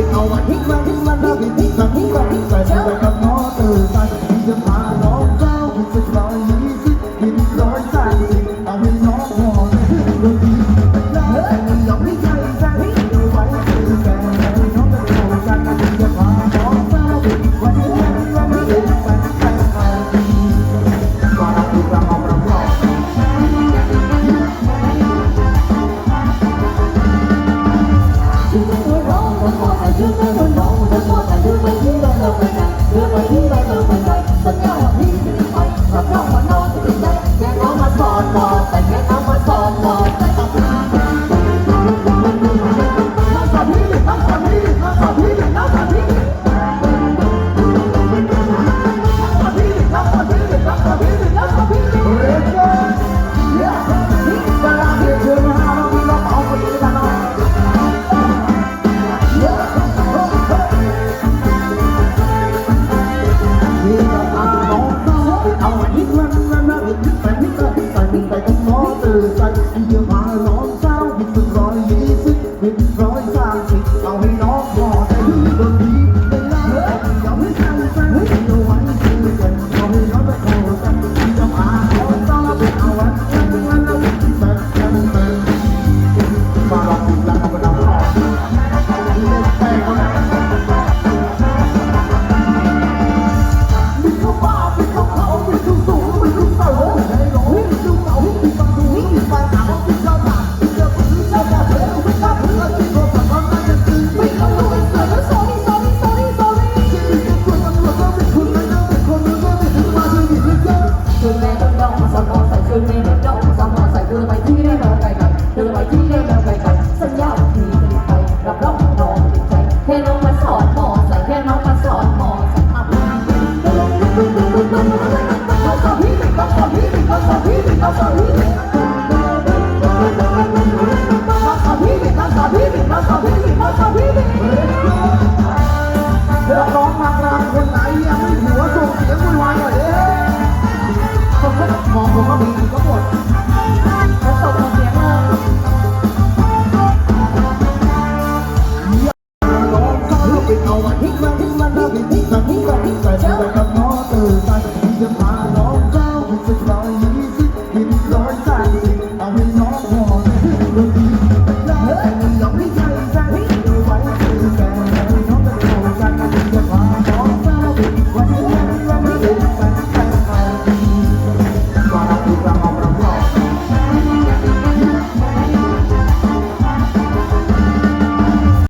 เป็นเอาวันนี้วันนี้วันนี้วันนี้วันนี้วันนี้ từ xanh chiều hòa lộn sao mình mình gọi dĩ sinh mình gọi คืดแม่ต้องต้องมาสอนน้องใส่ชุด no one, no one, no one, no one,